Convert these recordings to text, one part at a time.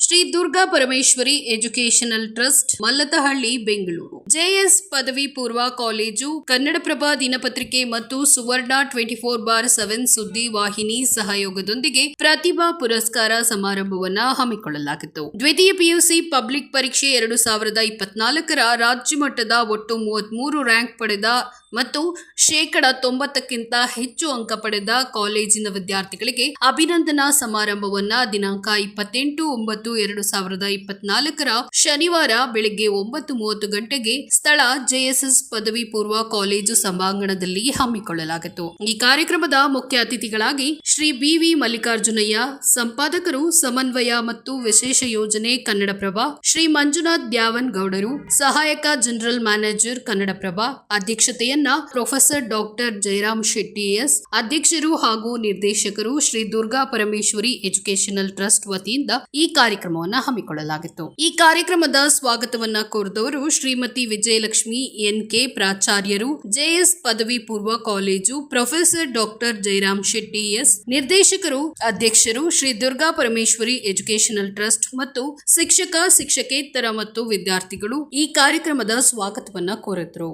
Shri Durga Parameshwari educational trust Mallathahalli, Bengaluru. JS ಪದವಿ ಪೂರ್ವ college, Kannadaprabha ದಿನಪತ್ರಿಕೆ ಮತ್ತು Suvarna twenty four bar seven ಸುದ್ದಿ ವಾಹಿನಿ ಸಹಯೋಗದೊಂದಿಗೆ ಪ್ರತಿಭಾ ಪುರಸ್ಕಾರ ಸಮಾರಂಭವನ್ನ ಹಮ್ಮಿಕೊಳ್ಳಲಾಗಿತ್ತು. ದ್ವಿತೀಯ ಪಿಯುಸಿ ಪಬ್ಲಿಕ್ ಪರೀಕ್ಷೆ ಎರಡು ಸಾವಿರದ ಇಪ್ಪತ್ನಾಲ್ಕರ ರಾಜ್ಯ ಮಟ್ಟದ ಒಟ್ಟು ಮೂವತ್ಮೂರು ರ್ಯಾಂಕ್ ಪಡೆದ ಮತ್ತು ಶೇಕಡ ತೊಂಬತ್ತಕ್ಕಿಂತ ಹೆಚ್ಚು ಅಂಕ ಪಡೆದ ಕಾಲೇಜಿನ ವಿದ್ಯಾರ್ಥಿಗಳಿಗೆ ಅಭಿನಂದನಾ ಸಮಾರಂಭವನ್ನ ದಿನಾಂಕ ಇಪ್ಪತ್ತೆಂಟು ಒಂಬತ್ತು ಎರಡು ಸಾವಿರದ ಇಪ್ಪತ್ನಾಲ್ಕರ ಶನಿವಾರ ಬೆಳಗ್ಗೆ ಒಂಬತ್ತು ಮೂವತ್ತು ಗಂಟೆಗೆ ಸ್ಥಳ ಜೆಎಸ್ಎಸ್ ಪದವಿ ಪೂರ್ವ ಕಾಲೇಜು ಸಭಾಂಗಣದಲ್ಲಿ ಹಮ್ಮಿಕೊಳ್ಳಲಾಗಿತ್ತು. ಈ ಕಾರ್ಯಕ್ರಮದ ಮುಖ್ಯ ಅತಿಥಿಗಳಾಗಿ ಶ್ರೀ ಬಿವಿ ಮಲ್ಲಿಕಾರ್ಜುನಯ್ಯ, ಸಂಪಾದಕರು ಸಮನ್ವಯ ಮತ್ತು ವಿಶೇಷ ಯೋಜನೆ ಕನ್ನಡಪ್ರಭ ಶ್ರೀ ಮಂಜುನಾಥ್ ದ್ಯಾವನ್ ಗೌಡರು, ಸಹಾಯಕ general manager Kannadaprabha ಅಧ್ಯಕ್ಷತೆಯನ್ನ professor doctor Jayaram Shetty S, ಅಧ್ಯಕ್ಷರು ಹಾಗೂ ನಿರ್ದೇಶಕರು ಶ್ರೀ ದುರ್ಗಾ ಪರಮೇಶ್ವರಿ ಎಜುಕೇಶನಲ್ ಟ್ರಸ್ಟ್ ವತಿಯಿಂದ ಈ ಕಾರ್ಯಕ್ರಮವನ್ನ ಹಮ್ಮಿಕೊಳ್ಳಲಾಗಿತ್ತು. ಈ ಕಾರ್ಯಕ್ರಮದ ಸ್ವಾಗತವನ್ನ ಕೋರಿದವರು ಶ್ರೀಮತಿ ವಿಜಯಲಕ್ಷ್ಮಿ ಎನ್ ಕೆ ಪ್ರಾಚಾರ್ಯರು, ಜೆಎಸ್ ಪದವಿ ಪೂರ್ವ college professor doctor Jayaram Shetty S, ನಿರ್ದೇಶಕರು, ಅಧ್ಯಕ್ಷರು ಶ್ರೀ ದುರ್ಗಾ ಪರಮೇಶ್ವರಿ ಎಜುಕೇಶನಲ್ ಟ್ರಸ್ಟ್ ಮತ್ತು ಶಿಕ್ಷಕ, ಶಿಕ್ಷಕೇತರ ಮತ್ತು ವಿದ್ಯಾರ್ಥಿಗಳು ಈ ಕಾರ್ಯಕ್ರಮದ ಸ್ವಾಗತವನ್ನ ಕೋರಿದ್ರು.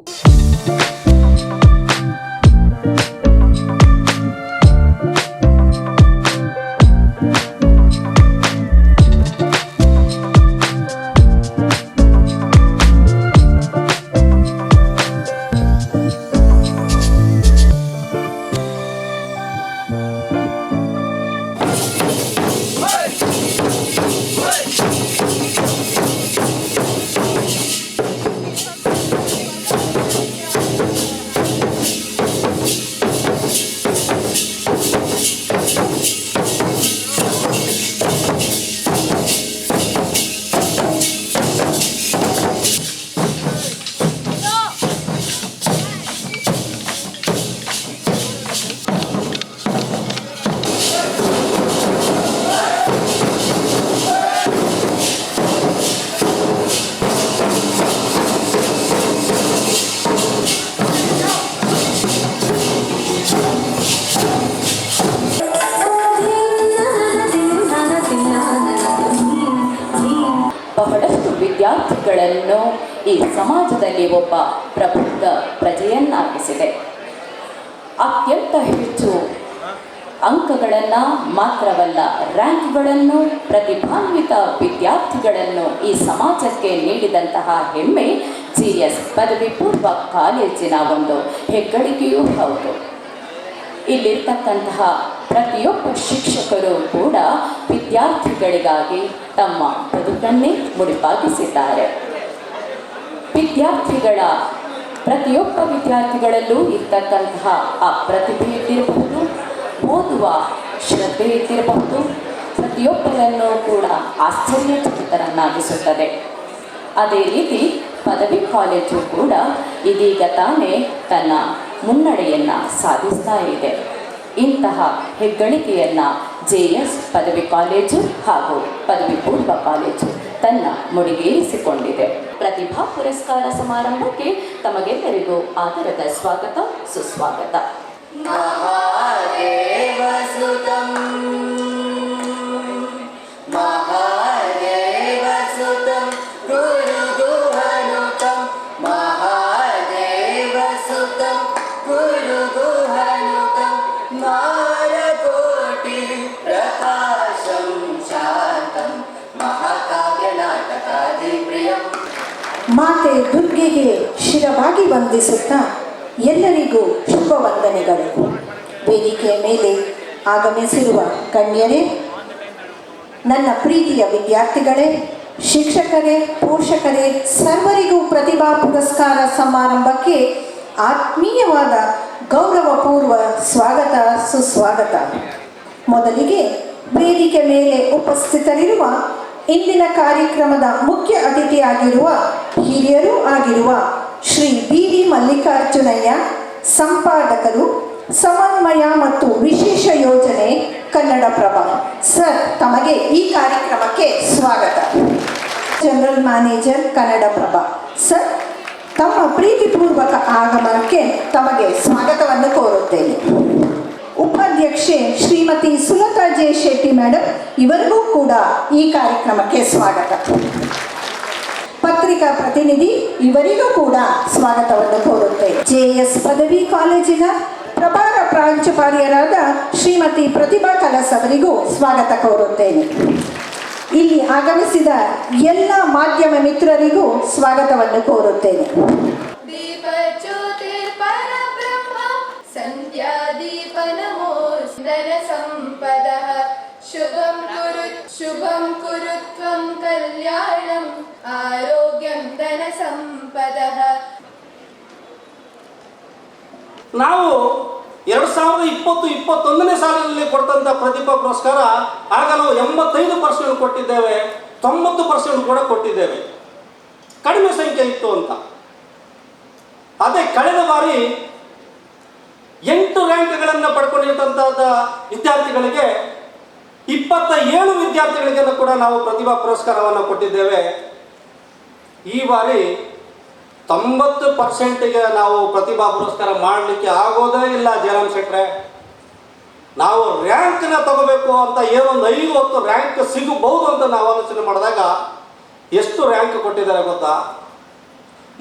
ಸಮಾಜದಲ್ಲಿ ಒಬ್ಬ ಪ್ರಬುದ್ಧ ಪ್ರಜೆಯನ್ನಾಗಿಸಿದೆ. ಅತ್ಯಂತ ಹೆಚ್ಚು ಅಂಕಗಳನ್ನು ಮಾತ್ರವಲ್ಲ, ರ್ಯಾಂಕ್ಗಳನ್ನು, ಪ್ರತಿಭಾನ್ವಿತ ವಿದ್ಯಾರ್ಥಿಗಳನ್ನು ಈ ಸಮಾಜಕ್ಕೆ ನೀಡಿದಂತಹ ಹೆಮ್ಮೆ ಜಿ ಎಸ್ ಪದವಿ ಪೂರ್ವ ಕಾಲೇಜಿನ ಒಂದು ಹೆಗ್ಗಳಿಕೆಯೂ ಹೌದು. ಇಲ್ಲಿರ್ತಕ್ಕಂತಹ ಪ್ರತಿಯೊಬ್ಬ ಶಿಕ್ಷಕರು ಕೂಡ ವಿದ್ಯಾರ್ಥಿಗಳಿಗಾಗಿ ತಮ್ಮ ಬದುಕನ್ನೇ ಮುಡಿಪಾಗಿಸಿದ್ದಾರೆ. ವಿದ್ಯಾರ್ಥಿಗಳ, ಪ್ರತಿಯೊಬ್ಬ ವಿದ್ಯಾರ್ಥಿಗಳಲ್ಲೂ ಇರ್ತಕ್ಕಂತಹ ಆ ಪ್ರತಿಭೆ ಇದ್ದಿರಬಹುದು, ಓದುವ ಶ್ರದ್ಧೆ ಇದ್ದಿರಬಹುದು, ಪ್ರತಿಯೊಬ್ಬರನ್ನು ಕೂಡ ಆಶ್ಚರ್ಯಚಕಿತರನ್ನಾಗಿಸುತ್ತದೆ. ಅದೇ ರೀತಿ ಪದವಿ ಕಾಲೇಜು ಕೂಡ ಇದೀಗ ತಾನೇ ತನ್ನ ಮುನ್ನಡೆಯನ್ನು ಸಾಧಿಸ್ತಾ ಇದೆ. ಇಂತಹ ಹೆಗ್ಗಳಿಕೆಯನ್ನು ಜೆ ಎಸ್ ಪದವಿ ಕಾಲೇಜು ಹಾಗೂ ಪದವಿ ಪೂರ್ವ ಕಾಲೇಜು ತನ್ನ ಮುಡಿಗೇರಿಸಿಕೊಂಡಿದೆ. ಪ್ರತಿಭಾ ಪುರಸ್ಕಾರ ಸಮಾರಂಭಕ್ಕೆ ತಮಗೆಲ್ಲರಿಗೂ ಆದರದ ಸ್ವಾಗತ ಸುಸ್ವಾಗತ. ಮಹಾದೇವಸುತಂ ಮಹಾದೇವಸುತಂ ಮಾತೆ ದುರ್ಗೆಗೆ ಶಿರವಾಗಿ ವಂದಿಸುತ್ತಾ ಎಲ್ಲರಿಗೂ ಶುಭ ವಂದನೆಗಳು ವೇದಿಕೆಯ ಮೇಲೆ ಆಗಮಿಸಿರುವ ಗಣ್ಯರೇ, ನನ್ನ ಪ್ರೀತಿಯ ವಿದ್ಯಾರ್ಥಿಗಳೇ, ಶಿಕ್ಷಕರೇ, ಪೋಷಕರೇ, ಸರ್ವರಿಗೂ ಪ್ರತಿಭಾ ಪುರಸ್ಕಾರ ಸಮಾರಂಭಕ್ಕೆ ಆತ್ಮೀಯವಾದ ಗೌರವಪೂರ್ವ ಸ್ವಾಗತ, ಸುಸ್ವಾಗತ. ಮೊದಲಿಗೆ ವೇದಿಕೆ ಮೇಲೆ ಉಪಸ್ಥಿತರಿರುವ ಇಂದಿನ ಕಾರ್ಯಕ್ರಮದ ಮುಖ್ಯ ಅತಿಥಿಯಾಗಿರುವ ಹಿರಿಯರೂ ಆಗಿರುವ ಶ್ರೀ ಬಿ ವಿ ಮಲ್ಲಿಕಾರ್ಜುನಯ್ಯ, ಸಂಪಾದಕರು, ಸಮನ್ವಯ ಮತ್ತು ವಿಶೇಷ ಯೋಜನೆ ಕನ್ನಡಪ್ರಭ. ಸರ್, ತಮಗೆ ಈ ಕಾರ್ಯಕ್ರಮಕ್ಕೆ ಸ್ವಾಗತ. General manager, Kannadaprabha. ಸರ್, ತಮ್ಮ ಪ್ರೀತಿಪೂರ್ವಕ ಆಗಮನಕ್ಕೆ ತಮಗೆ ಸ್ವಾಗತವನ್ನು ಕೋರುತ್ತೇನೆ. ಉಪಾಧ್ಯಕ್ಷೆ ಶ್ರೀಮತಿ ಸುಲತಾ ಜೆ ಶೆಟ್ಟಿ ಮೇಡಮ್ ಇವರಿಗೂ ಕೂಡ ಈ ಕಾರ್ಯಕ್ರಮಕ್ಕೆ ಸ್ವಾಗತ. ಪತ್ರಿಕಾ ಪ್ರತಿನಿಧಿ, ಇವರಿಗೂ ಕೂಡ ಸ್ವಾಗತವನ್ನು ಕೋರುತ್ತೆ ಜೆ ಎಸ್ ಪದವಿ ಕಾಲೇಜಿನ ಪ್ರಭಾರ ಪ್ರಾಂಶುಪಾರ್ಯರಾದ ಶ್ರೀಮತಿ ಪ್ರತಿಭಾ ಕಲಸ್ ಅವರಿಗೂ ಸ್ವಾಗತ ಕೋರುತ್ತೇನೆ. ಇಲ್ಲಿ ಆಗಮಿಸಿದ ಎಲ್ಲ ಮಾಧ್ಯಮ ಮಿತ್ರರಿಗೂ ಸ್ವಾಗತವನ್ನು ಕೋರುತ್ತೇನೆ. सन्ध्यादीपनमोऽस्दन सम्पदः शुभं कुरु शुभं कुरु त्वं कल्याणम् आरोग्यं धनसम्पदः ನಾವು ಎರಡು ಸಾವಿರದ ಇಪ್ಪತ್ತು ಇಪ್ಪತ್ತೊಂದನೇ ಸಾಲಿನಲ್ಲಿ ಕೊಟ್ಟಂಥ ಪ್ರತಿಭಾ ಪುರಸ್ಕಾರ ಆಗ ನಾವು ಎಂಬತ್ತೈದು ಪರ್ಸೆಂಟ್ ಕೊಟ್ಟಿದ್ದೇವೆ ತೊಂಬತ್ತು ಪರ್ಸೆಂಟ್ ಕೂಡ ಕೊಟ್ಟಿದ್ದೇವೆ ಕಡಿಮೆ ಸಂಖ್ಯೆ ಇತ್ತು ಅಂತ ಅದೇ ಕಳೆದ ಬಾರಿ ಎಂಟು ರ್ಯಾಂಕ್ಗಳನ್ನು ಪಡ್ಕೊಂಡಿರ್ತಂಥ ವಿದ್ಯಾರ್ಥಿಗಳಿಗೆ ಇಪ್ಪತ್ತ ಏಳು ವಿದ್ಯಾರ್ಥಿಗಳಿಗೆ ಕೂಡ ನಾವು ಪ್ರತಿಭಾ ಪುರಸ್ಕಾರವನ್ನು ಕೊಟ್ಟಿದ್ದೇವೆ. ಈ ಬಾರಿ ತೊಂಬತ್ತು ಪರ್ಸೆಂಟಿಗೆ ನಾವು ಪ್ರತಿಭಾ ಪುರಸ್ಕಾರ ಮಾಡಲಿಕ್ಕೆ ಆಗೋದೇ ಇಲ್ಲ ಜಯರಾಮ್ ಶೆಟ್ರೆ. ನಾವು ರ್ಯಾಂಕ್ನ ತಗೋಬೇಕು ಅಂತ ಏನೊಂದು ಐದು ಹೊತ್ತು ರ್ಯಾಂಕ್ ಸಿಗಬಹುದು ಅಂತ ನಾವು ಆಲೋಚನೆ ಮಾಡಿದಾಗ ಎಷ್ಟು ರ್ಯಾಂಕ್ ಕೊಟ್ಟಿದ್ದಾರೆ ಗೊತ್ತಾ?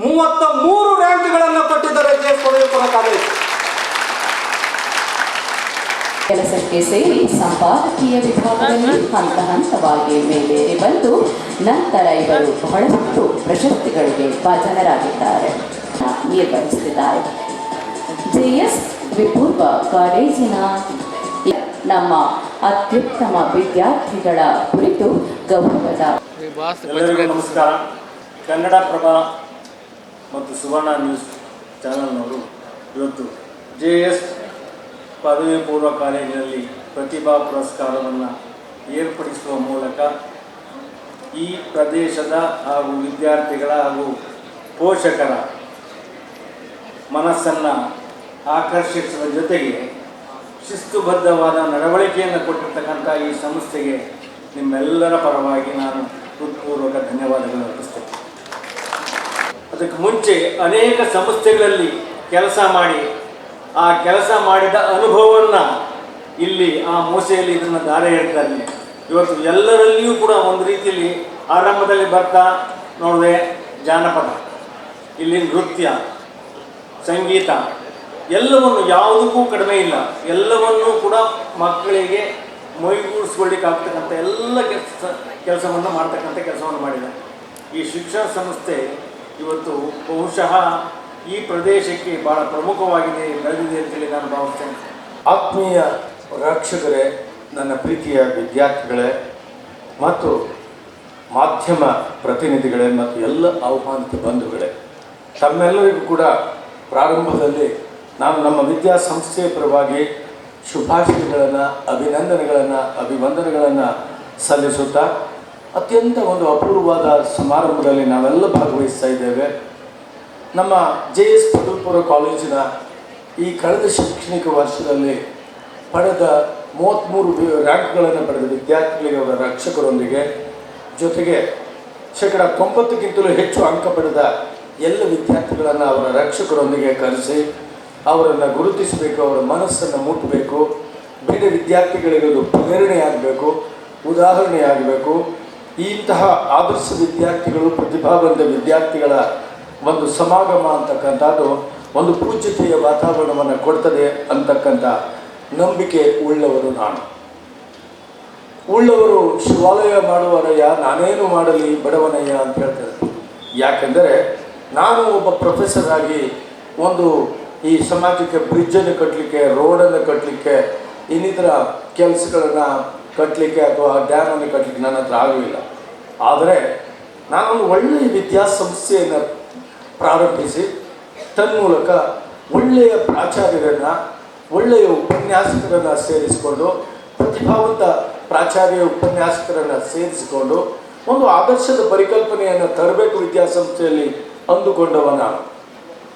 ಮೂವತ್ತ ಮೂರು ರ್ಯಾಂಕ್ಗಳನ್ನು ಕೊಟ್ಟಿದ್ದಾರೆ ಜೆ ಪದವಿಪುರ ಕಾಲೇಜ್. ಕೆಲಸಕ್ಕೆ ಸೇರಿ ಸಂಪಾದಕೀಯ ವಿಭಾಗದಲ್ಲಿ ಹಂತ ಹಂತವಾಗಿ ಮೇಲೇರಿ ಬಂದು ನಂತರ ಇವರು ಬಹಳಷ್ಟು ಪ್ರಶಸ್ತಿಗಳಿಗೆ ಭಾಜನರಾಗಿದ್ದಾರೆ. ನಿರ್ವಹಿಸಿದ್ದಾರೆ ಜೆ ಎಸ್ ವಿಪೂರ್ವ ಕಾಲೇಜಿನ ನಮ್ಮ ಅತ್ಯುತ್ತಮ ವಿದ್ಯಾರ್ಥಿಗಳ ಕುರಿತು ಗೌರವದ ನಮಸ್ಕಾರ. ಕನ್ನಡ ಪ್ರಭ ಮತ್ತು ಸುವರ್ಣ ನ್ಯೂಸ್ ಚಾನಲ್ನವರು ಇವತ್ತು ಜೆ ಎಸ್ ಪದವಿ ಪೂರ್ವ ಕಾಲೇಜಿನಲ್ಲಿ ಪ್ರತಿಭಾ ಪುರಸ್ಕಾರವನ್ನು ಏರ್ಪಡಿಸುವ ಮೂಲಕ ಈ ಪ್ರದೇಶದ ಹಾಗೂ ವಿದ್ಯಾರ್ಥಿಗಳ ಹಾಗೂ ಪೋಷಕರ ಮನಸ್ಸನ್ನು ಆಕರ್ಷಿಸುವ ಜೊತೆಗೆ ಶಿಸ್ತುಬದ್ಧವಾದ ನಡವಳಿಕೆಯನ್ನು ಕೊಟ್ಟಿರ್ತಕ್ಕಂಥ ಈ ಸಂಸ್ಥೆಗೆ ನಿಮ್ಮೆಲ್ಲರ ಪರವಾಗಿ ನಾನು ಹೃತ್ಪೂರ್ವಕ ಧನ್ಯವಾದಗಳನ್ನು ಅರ್ಪಿಸ್ತೇನೆ. ಅದಕ್ಕೆ ಮುಂಚೆ ಅನೇಕ ಸಂಸ್ಥೆಗಳಲ್ಲಿ ಕೆಲಸ ಮಾಡಿ ಆ ಕೆಲಸ ಮಾಡಿದ ಅನುಭವವನ್ನು ಇಲ್ಲಿ ಆ ಮೂಸೆಯಲ್ಲಿ ಇದನ್ನು ದಾರೆ ಹೇಳ್ತಾರೆ ಇವತ್ತು ಎಲ್ಲರಲ್ಲಿಯೂ ಕೂಡ ಒಂದು ರೀತಿಯಲ್ಲಿ ಆರಂಭದಲ್ಲಿ ಬರ್ತಾ ನೋಡಿದೆ ಜಾನಪದ ಇಲ್ಲಿ ನೃತ್ಯ, ಸಂಗೀತ, ಎಲ್ಲವನ್ನು ಯಾವುದಕ್ಕೂ ಕಡಿಮೆ ಇಲ್ಲ. ಎಲ್ಲವನ್ನೂ ಕೂಡ ಮಕ್ಕಳಿಗೆ ಮೈಗೂಡಿಸ್ಕೊಳ್ಳಿಕ್ಕೆ ಆಗ್ತಕ್ಕಂಥ ಎಲ್ಲ ಕೆಲಸ, ಕೆಲಸವನ್ನು ಮಾಡ್ತಕ್ಕಂಥ ಕೆಲಸವನ್ನು ಮಾಡಿದೆ ಈ ಶಿಕ್ಷಣ ಸಂಸ್ಥೆ ಇವತ್ತು ಬಹುಶಃ ಈ ಪ್ರದೇಶಕ್ಕೆ ಬಹಳ ಪ್ರಮುಖವಾಗಿದೆ, ಬೆಳೆದಿದೆ ಅಂತೇಳಿ ನಾನು ಭಾವಿಸ್ತೇನೆ. ಆತ್ಮೀಯ ರಕ್ಷಕರೇ ನನ್ನ ಪ್ರೀತಿಯ ವಿದ್ಯಾರ್ಥಿಗಳೇ ಮತ್ತು ಮಾಧ್ಯಮ ಪ್ರತಿನಿಧಿಗಳೇ ಮತ್ತು ಎಲ್ಲ ಆಹ್ವಾನಿತ ಬಂಧುಗಳೇ, ತಮ್ಮೆಲ್ಲರಿಗೂ ಕೂಡ ಪ್ರಾರಂಭದಲ್ಲಿ ನಾನು ನಮ್ಮ ವಿದ್ಯಾಸಂಸ್ಥೆಯ ಪರವಾಗಿ ಶುಭಾಶಯಗಳನ್ನು, ಅಭಿನಂದನೆಗಳನ್ನು, ಅಭಿವಂದನೆಗಳನ್ನು ಸಲ್ಲಿಸುತ್ತಾ ಅತ್ಯಂತ ಒಂದು ಅಪೂರ್ವವಾದ ಸಮಾರಂಭದಲ್ಲಿ ನಾವೆಲ್ಲ ಭಾಗವಹಿಸ್ತಾ ಇದ್ದೇವೆ. ನಮ್ಮ ಜೆ ಎಸ್ ಪದವಿಪೂರ್ವ ಕಾಲೇಜಿನ ಈ ಕಳೆದ ಶೈಕ್ಷಣಿಕ ವರ್ಷದಲ್ಲಿ ಪಡೆದ ಮೂವತ್ತ್ಮೂರು ರ್ಯಾಂಕ್ಗಳನ್ನು ಪಡೆದ ವಿದ್ಯಾರ್ಥಿಗಳಿಗೆ ಅವರ ರಕ್ಷಕರೊಂದಿಗೆ, ಜೊತೆಗೆ ಶೇಕಡ ತೊಂಬತ್ತಕ್ಕಿಂತಲೂ ಹೆಚ್ಚು ಅಂಕ ಪಡೆದ ಎಲ್ಲ ವಿದ್ಯಾರ್ಥಿಗಳನ್ನು ಅವರ ರಕ್ಷಕರೊಂದಿಗೆ ಕರೆಸಿ, ಅವರನ್ನು ಗುರುತಿಸಬೇಕು, ಅವರ ಮನಸ್ಸನ್ನು ಮುಟ್ಟಬೇಕು ಬೇರೆ ವಿದ್ಯಾರ್ಥಿಗಳಿಗೆ ಅದು ಪ್ರೇರಣೆಯಾಗಬೇಕು ಉದಾಹರಣೆಯಾಗಬೇಕು ಇಂತಹ ಆದರ್ಶ ವಿದ್ಯಾರ್ಥಿಗಳು, ಪ್ರತಿಭಾವಂತ ವಿದ್ಯಾರ್ಥಿಗಳ ಒಂದು ಸಮಾಗಮ ಅಂತಕ್ಕಂಥದ್ದು ಒಂದು ಪೂಜ್ಯತೆಯ ವಾತಾವರಣವನ್ನು ಕೊಡ್ತದೆ ಅಂತಕ್ಕಂಥ ನಂಬಿಕೆ ಉಳ್ಳವರು ನಾನು. ಉಳ್ಳವರು ಶಿವಾಲಯ ಮಾಡುವನಯ್ಯ, ನಾನೇನು ಮಾಡಲಿ ಬಡವನಯ್ಯ ಅಂತ ಹೇಳ್ತಾರೆ. ಯಾಕೆಂದರೆ ನಾನು ಒಬ್ಬ ಪ್ರೊಫೆಸರ್ ಆಗಿ ಒಂದು ಈ ಸಮಾಜಕ್ಕೆ ಬ್ರಿಡ್ಜನ್ನು ಕಟ್ಟಲಿಕ್ಕೆ ರೋಡನ್ನು ಕಟ್ಟಲಿಕ್ಕೆ ಇನ್ನಿತರ ಕೆಲಸಗಳನ್ನು ಕಟ್ಟಲಿಕ್ಕೆ ಅಥವಾ ಡ್ಯಾಮನ್ನು ಕಟ್ಟಲಿಕ್ಕೆ ನನ್ನ ಹತ್ರ ಆಗಲಿಲ್ಲ ಆದರೆ ನಾನೊಂದು ಒಳ್ಳೆಯ ವಿದ್ಯಾಸಂಸ್ಥೆಯನ್ನು ಪ್ರಾರಂಭಿಸಿ. ತನ್ಮೂಲಕ ಒಳ್ಳೆಯ ಪ್ರಾಚಾರ್ಯರನ್ನು, ಒಳ್ಳೆಯ ಉಪನ್ಯಾಸಕರನ್ನು ಸೇರಿಸಿಕೊಂಡು, ಪ್ರತಿಭಾವಂತ ಪ್ರಾಚಾರ್ಯ ಉಪನ್ಯಾಸಕರನ್ನು ಸೇರಿಸಿಕೊಂಡು, ಒಂದು ಆದರ್ಶದ ಪರಿಕಲ್ಪನೆಯನ್ನು ತರಬೇಕು ವಿದ್ಯಾಸಂಸ್ಥೆಯಲ್ಲಿ ಅಂದುಕೊಂಡವ ನಾನು.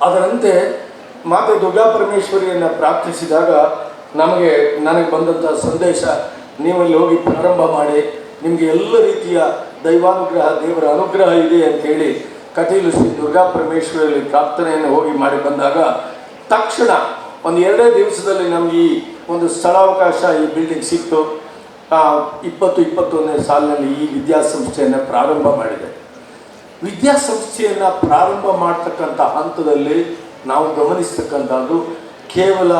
ಅದರಂತೆ ಮಾತೆ ದುರ್ಗಾ ಪರಮೇಶ್ವರಿಯನ್ನು ಪ್ರಾರ್ಥಿಸಿದಾಗ ನಮಗೆ, ನನಗೆ ಬಂದಂಥ ಸಂದೇಶ, ನೀವಲ್ಲಿ ಹೋಗಿ ಪ್ರಾರಂಭ ಮಾಡಿ, ನಿಮಗೆ ಎಲ್ಲ ರೀತಿಯ ದೈವಾನುಗ್ರಹ, ದೇವರ ಅನುಗ್ರಹ ಇದೆ ಅಂತೇಳಿ ಕಟೀಲು ಶ್ರೀ ದುರ್ಗಾ ಪರಮೇಶ್ವರಿಯಲ್ಲಿ ಪ್ರಾರ್ಥನೆಯನ್ನು ಹೋಗಿ ಮಾಡಿ ಬಂದಾಗ ತಕ್ಷಣ ಒಂದು ಎರಡೇ ದಿವಸದಲ್ಲಿ ನಮಗೆ ಈ ಒಂದು ಸ್ಥಳಾವಕಾಶ ಈ ಬಿಲ್ಡಿಂಗ್ ಸಿಕ್ತು. ಇಪ್ಪತ್ತು ಇಪ್ಪತ್ತೊಂದನೇ ಸಾಲಿನಲ್ಲಿ ಈ ವಿದ್ಯಾಸಂಸ್ಥೆಯನ್ನು ಪ್ರಾರಂಭ ಮಾಡಿದೆ. ವಿದ್ಯಾಸಂಸ್ಥೆಯನ್ನು ಪ್ರಾರಂಭ ಮಾಡ್ತಕ್ಕಂಥ ಹಂತದಲ್ಲಿ ನಾವು ಗಮನಿಸ್ತಕ್ಕಂಥದ್ದು ಕೇವಲ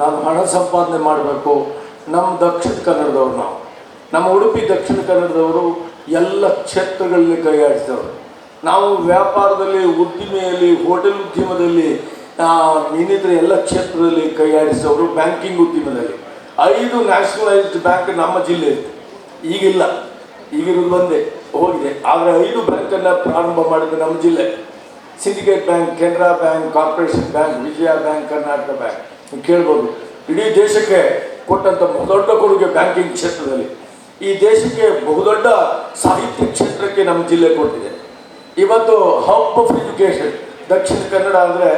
ನಾನು ಹಣ ಸಂಪಾದನೆ ಮಾಡಬೇಕು. ನಮ್ಮ ದಕ್ಷಿಣ ಕನ್ನಡದವ್ರು ನಾವು. ನಮ್ಮ ಉಡುಪಿ ದಕ್ಷಿಣ ಕನ್ನಡದವರು ಎಲ್ಲ ಕ್ಷೇತ್ರಗಳಲ್ಲಿ ಕೈಯಾಡಿಸಿದವರು ನಾವು ವ್ಯಾಪಾರದಲ್ಲಿ, ಉದ್ದಿಮೆಯಲ್ಲಿ, ಹೋಟೆಲ್ ಉದ್ಯಮದಲ್ಲಿ ಇನ್ನಿತರ ಎಲ್ಲ ಕ್ಷೇತ್ರದಲ್ಲಿ ಕೈಯಾಡಿಸಿದವರು ಬ್ಯಾಂಕಿಂಗ್ ಉದ್ಯಮದಲ್ಲಿ. ಐದು ನ್ಯಾಷನಲೈಸ್ಡ್ ಬ್ಯಾಂಕ್ ನಮ್ಮ ಜಿಲ್ಲೆ ಈಗಿಲ್ಲ. ಈಗಿರೋದು ಒಂದೇ, ಹೋಗಿದೆ. ಆದರೆ ಐದು ಬ್ಯಾಂಕನ್ನು ಪ್ರಾರಂಭ ಮಾಡಿದ ನಮ್ಮ ಜಿಲ್ಲೆ. Syndicate Bank Canara Bank Corporation Bank Vijaya Bank Karnataka Bank ನೀವು ಕೇಳ್ಬೋದು. ಇಡೀ ದೇಶಕ್ಕೆ ಕೊಟ್ಟಂಥ ಬಹುದೊಡ್ಡ ಕೊಡುಗೆ ಬ್ಯಾಂಕಿಂಗ್ ಕ್ಷೇತ್ರದಲ್ಲಿ. ಈ ದೇಶಕ್ಕೆ ಬಹುದೊಡ್ಡ ಸಾಹಿತ್ಯ ಕ್ಷೇತ್ರಕ್ಕೆ ನಮ್ಮ ಜಿಲ್ಲೆ ಕೊಟ್ಟಿದೆ. ಇವತ್ತು hub of education Dakshina Kannada ಅಂದರೆ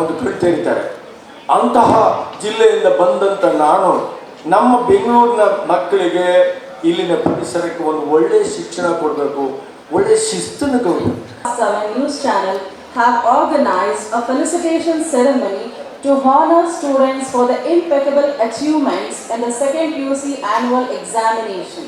ಒಂದು ಕಡೆ ತೆರೀತಾರೆ ಅಂತಹ ಜಿಲ್ಲೆಯಿಂದ ಬಂದಂಥ ನಾನು, ನಮ್ಮ ಬೆಂಗಳೂರಿನ ಮಕ್ಕಳಿಗೆ ಇಲ್ಲಿನ ಪರಿಸರಕ್ಕೆ ಒಂದು ಒಳ್ಳೆಯ ಶಿಕ್ಷಣ ಕೊಡಬೇಕು ಒಳ್ಳೆಯ ಶಿಸ್ತನ್ನು ಕೊಡಬೇಕು to honor students for the impeccable achievements in the second UC annual examination.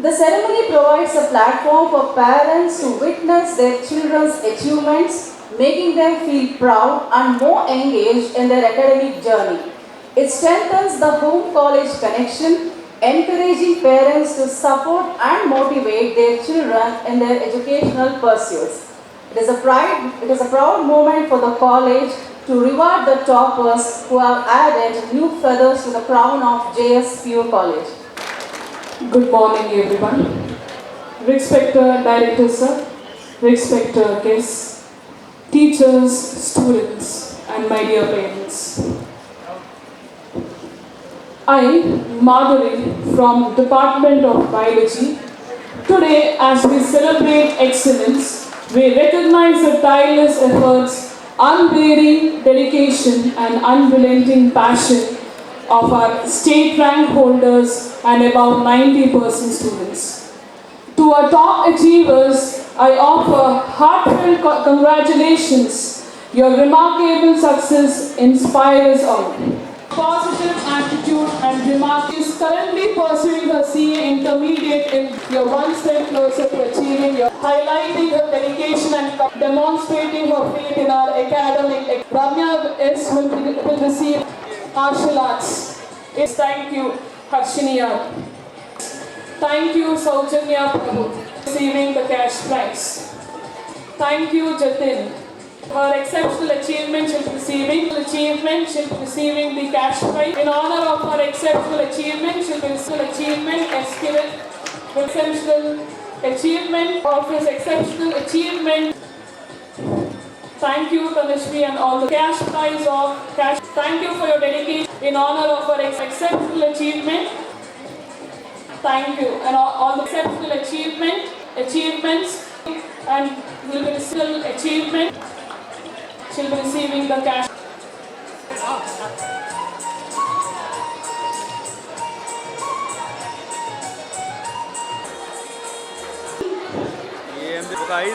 The ceremony provides a platform for parents to witness their children's achievements, making them feel proud and more engaged in their academic journey. It strengthens the home college connection, encouraging parents to support and motivate their children in their educational pursuits. It is a pride, it is a proud moment for the college to reward the toppers who have added new feathers to the crown of JSPU College. Good morning, everyone. Respected Director Sir, respected guests, teachers, students, and my dear parents. I, Madhuri from Department of Biology, today as we celebrate excellence, we recognize the tireless efforts, unwavering dedication and unrelenting passion of our state rank holders and about 90% students. To our top achievers, I offer heartfelt congratulations. Your remarkable success inspires all. Positive attitude and remark is currently pursuing her CA intermediate in your one step closer to achieving your highlighting her dedication and demonstrating her faith in our academic. Ramya is will, will receive martial arts. It's thank you, Harshiniya. Thank you, Saujanya Prabhu, receiving the cash prize. Thank you, Jatin. Her exceptional achievement she'll receiving achievement she'll receiving the cash prize. In honor of her exceptional achievement, she'll be receiving achievement exceptional achievement of his exceptional achievement. Thank you, Tanishri, and all the cash prize of cash. Thank you for your dedication in honor of her ex- exceptional achievement. Thank you, and all, all the exceptional achievement, achievements, and will be still achievement. She'll be receiving the cash.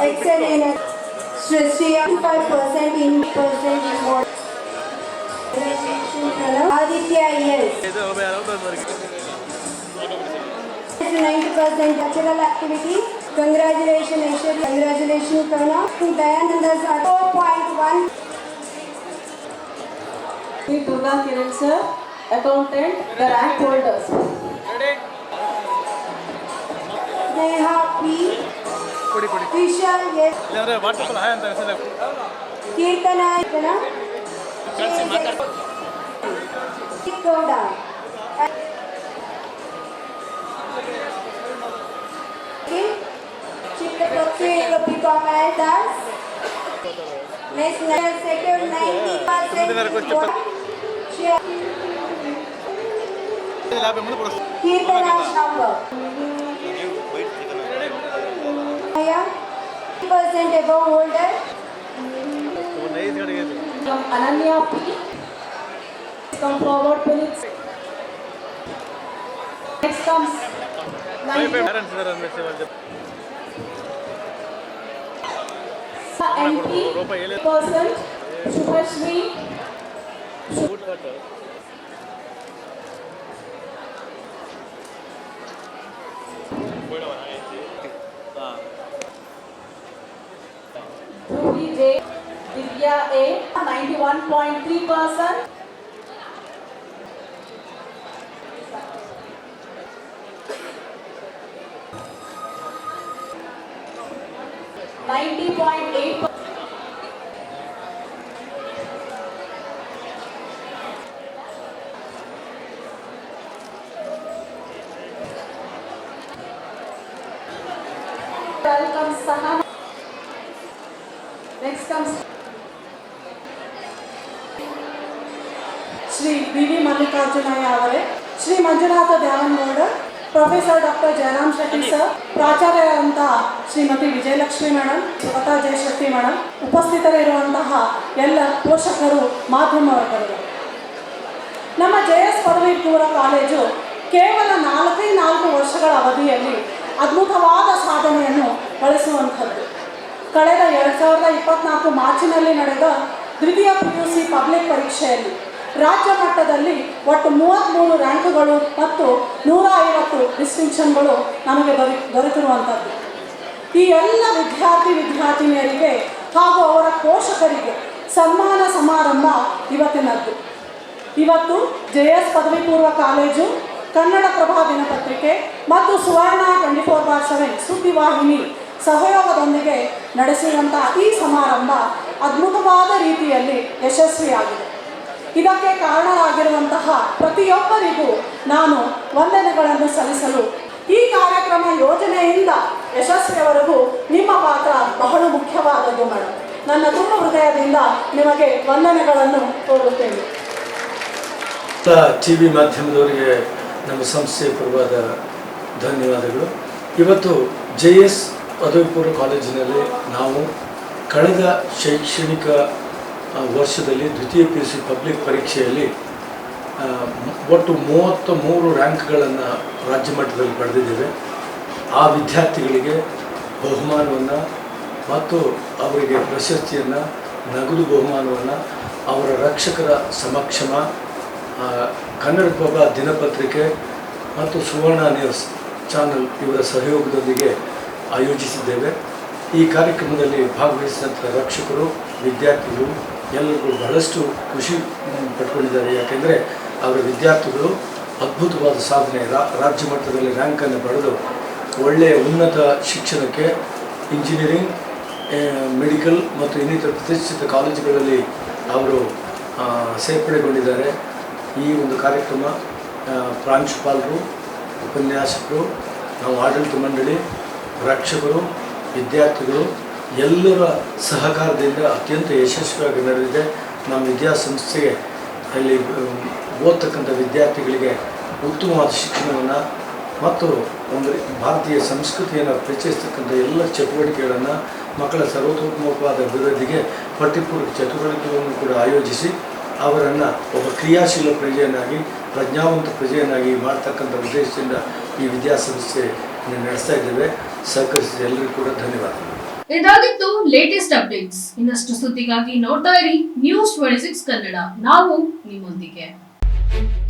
Excel in Srishti, five percent in percent in what? Aditya, yes. Ninety percent cultural activity. Congratulations, Aishwarya. Congratulations, Kana. Dayananda sir, four point one. Sri Durga Kiran sir, accountant, the rank holders. Neha P. Vishal, yes. Kirtana, Kirtana. కూడా Chief become elders. National secure 90 percent. Keep the last number. Percent Come forward, please. Next comes. MP person, Shubhashri. Ruby J, Divya A, 91.3 percent. 90.8 Shrimati Vijayalakshmi madam Sugatha Jayashakti madam ಉಪಸ್ಥಿತರಿರುವಂತಹ ಎಲ್ಲ ಪೋಷಕರು ಮಾಧ್ಯಮ ವರ್ಗಗಳು ನಮ್ಮ J S ಪದವಿ ಪೂರ್ವ college ಕೇವಲ ನಾಲ್ಕೈ ನಾಲ್ಕು ವರ್ಷಗಳ ಅವಧಿಯಲ್ಲಿ ಅದ್ಭುತವಾದ ಸಾಧನೆಯನ್ನು ಬಳಸುವಂಥದ್ದು. ಕಳೆದ ಎರಡು ಸಾವಿರದ ಇಪ್ಪತ್ನಾಲ್ಕು ಮಾರ್ಚಿನಲ್ಲಿ ನಡೆದ ದ್ವಿತೀಯ ಪಿ ಯು ಸಿ ಪಬ್ಲಿಕ್ ಪರೀಕ್ಷೆಯಲ್ಲಿ ರಾಜ್ಯ ಮಟ್ಟದಲ್ಲಿ ಒಟ್ಟು ಮೂವತ್ತ್ಮೂರು ರ್ಯಾಂಕ್ಗಳು ಮತ್ತು ನೂರ ಐವತ್ತು ಡಿಸ್ಟಿಂಕ್ಷನ್ಗಳು ನಮಗೆ ದೊರೆ, ದೊರೆತಿರುವಂಥದ್ದು. ಈ ಎಲ್ಲ ವಿದ್ಯಾರ್ಥಿ ವಿದ್ಯಾರ್ಥಿನಿಯರಿಗೆ ಹಾಗೂ ಅವರ ಪೋಷಕರಿಗೆ ಸನ್ಮಾನ ಸಮಾರಂಭ ಇವತ್ತಿನದ್ದು. ಇವತ್ತು ಜೆ ಎಸ್ ಪದವಿ ಪೂರ್ವ ಕಾಲೇಜು ಕನ್ನಡಪ್ರಭಾ ದಿನಪತ್ರಿಕೆ ಮತ್ತು Suvarna twenty four bar seven ಸುದ್ದಿವಾಹಿನಿ ಸಹಯೋಗದೊಂದಿಗೆ ನಡೆಸಿದಂಥ ಈ ಸಮಾರಂಭ ಅದ್ಭುತವಾದ ರೀತಿಯಲ್ಲಿ ಯಶಸ್ವಿಯಾಗಿದೆ. ಇದಕ್ಕೆ ಕಾರಣರಾಗಿರುವಂತಹ ಪ್ರತಿಯೊಬ್ಬರಿಗೂ ನಾನು ವಂದನೆಗಳನ್ನು ಸಲ್ಲಿಸಲು ಈ ಕಾರ್ಯಕ್ರಮ ಯೋಜನೆಯಿಂದ ಯಶಸ್ವಿಯವರೆಗೂ ನಿಮ್ಮ ಪಾತ್ರ ಬಹಳ ಮುಖ್ಯವಾದದ್ದು ಮೇಡಮ್ ನನ್ನ ತುಂಬ ಹೃದಯದಿಂದ ನಿಮಗೆ ವಂದನೆಗಳನ್ನು ಕೋರುತ್ತೇನೆ. ಟಿ ವಿ ಮಾಧ್ಯಮದವರಿಗೆ ನಮ್ಮ ಸಂಸ್ಥೆಯ ಪರವಾದ ಧನ್ಯವಾದಗಳು. ಇವತ್ತು ಜೆ ಎಸ್ ಪದವಿ ಪೂರ್ವ ಕಾಲೇಜಿನಲ್ಲಿ ನಾವು ಕಳೆದ ಶೈಕ್ಷಣಿಕ ವರ್ಷದಲ್ಲಿ ದ್ವಿತೀಯ ಪಿ ಯು ಪಬ್ಲಿಕ್ ಪರೀಕ್ಷೆಯಲ್ಲಿ ಒಟ್ಟು ಮೂವತ್ತ ಮೂರು ರ್ಯಾಂಕ್ಗಳನ್ನು ರಾಜ್ಯ ಮಟ್ಟದಲ್ಲಿ ಪಡೆದಿದ್ದೇವೆ. ಆ ವಿದ್ಯಾರ್ಥಿಗಳಿಗೆ ಬಹುಮಾನವನ್ನು ಮತ್ತು ಅವರಿಗೆ ಪ್ರಶಸ್ತಿಯನ್ನು, ನಗದು ಬಹುಮಾನವನ್ನು, ಅವರ ರಕ್ಷಕರ ಸಮಕ್ಷಮ ಕನ್ನಡ ಕನ್ನಡಪ್ರಭ ದಿನಪತ್ರಿಕೆ ಮತ್ತು ಸುವರ್ಣ ನ್ಯೂಸ್ ಚಾನಲ್ ಇವರ ಸಹಯೋಗದೊಂದಿಗೆ ಆಯೋಜಿಸಿದ್ದೇವೆ. ಈ ಕಾರ್ಯಕ್ರಮದಲ್ಲಿ ಭಾಗವಹಿಸಿದಂಥ ರಕ್ಷಕರು, ವಿದ್ಯಾರ್ಥಿಗಳು ಎಲ್ಲರಿಗೂ ಬಹಳಷ್ಟು ಖುಷಿ ಪಟ್ಕೊಂಡಿದ್ದಾರೆ. ಯಾಕೆಂದರೆ ಅವರ ವಿದ್ಯಾರ್ಥಿಗಳು ಅದ್ಭುತವಾದ ಸಾಧನೆ ರಾಜ್ಯ ಮಟ್ಟದಲ್ಲಿ ರ್ಯಾಂಕನ್ನು ಪಡೆದು ಒಳ್ಳೆಯ ಉನ್ನತ ಶಿಕ್ಷಣಕ್ಕೆ ಇಂಜಿನಿಯರಿಂಗ್ ಮೆಡಿಕಲ್ ಮತ್ತು ಇನ್ನಿತರ ಪ್ರತಿಷ್ಠಿತ ಕಾಲೇಜುಗಳಲ್ಲಿ ಅವರು ಸೇರ್ಪಡೆಗೊಂಡಿದ್ದಾರೆ. ಈ ಒಂದು ಕಾರ್ಯಕ್ರಮ ಪ್ರಾಂಶುಪಾಲರು, ಉಪನ್ಯಾಸಕರು, ನಾವು ಆಡಳಿತ ಮಂಡಳಿ, ರಕ್ಷಕರು, ವಿದ್ಯಾರ್ಥಿಗಳು, ಎಲ್ಲರ ಸಹಕಾರದಿಂದ ಅತ್ಯಂತ ಯಶಸ್ವಿಯಾಗಿ ನಡೆದಿದೆ. ನಮ್ಮ ವಿದ್ಯಾಸಂಸ್ಥೆಗೆ ಅಲ್ಲಿ ಓದ್ತಕ್ಕಂಥ ವಿದ್ಯಾರ್ಥಿಗಳಿಗೆ ಉತ್ತಮವಾದ ಶಿಕ್ಷಣವನ್ನು ಮತ್ತು ಒಂದು ಭಾರತೀಯ ಸಂಸ್ಕೃತಿಯನ್ನು ಪರಿಚಯಿಸ್ತಕ್ಕಂಥ ಎಲ್ಲ ಚಟುವಟಿಕೆಗಳನ್ನು ಮಕ್ಕಳ ಸರ್ವತೋತ್ಮಕವಾದ ಅಭಿವೃದ್ಧಿಗೆ ಪಠ್ಯಪೂರ್ವಕ ಚಟುವಟಿಕೆಗಳನ್ನು ಕೂಡ ಆಯೋಜಿಸಿ ಅವರನ್ನು ಒಬ್ಬ ಕ್ರಿಯಾಶೀಲ ಪ್ರಜೆಯನ್ನಾಗಿ, ಪ್ರಜ್ಞಾವಂತ ಪ್ರಜೆಯನ್ನಾಗಿ ಮಾಡ್ತಕ್ಕಂಥ ಉದ್ದೇಶದಿಂದ ಈ ವಿದ್ಯಾಸಂಸ್ಥೆ ನಡೆಸ್ತಾ ಇದ್ದೇವೆ. ಸಹಕರಿಸಿದ ಎಲ್ಲರಿಗೂ ಕೂಡ ಧನ್ಯವಾದಗಳು. ಇದಾಗಿತ್ತು ಲೇಟೆಸ್ಟ್ ಅಪ್ಡೇಟ್ಸ್ ಇನ್ನಷ್ಟು ಸುದ್ದಿಗಾಗಿ ನೋಡ್ತಾ ಇರಿ ನ್ಯೂಸ್ ಟ್ವೆಂಟಿ ಸಿಕ್ಸ್ ಕನ್ನಡ. ನಾವು ನಿಮ್ಮೊಂದಿಗೆ. thank you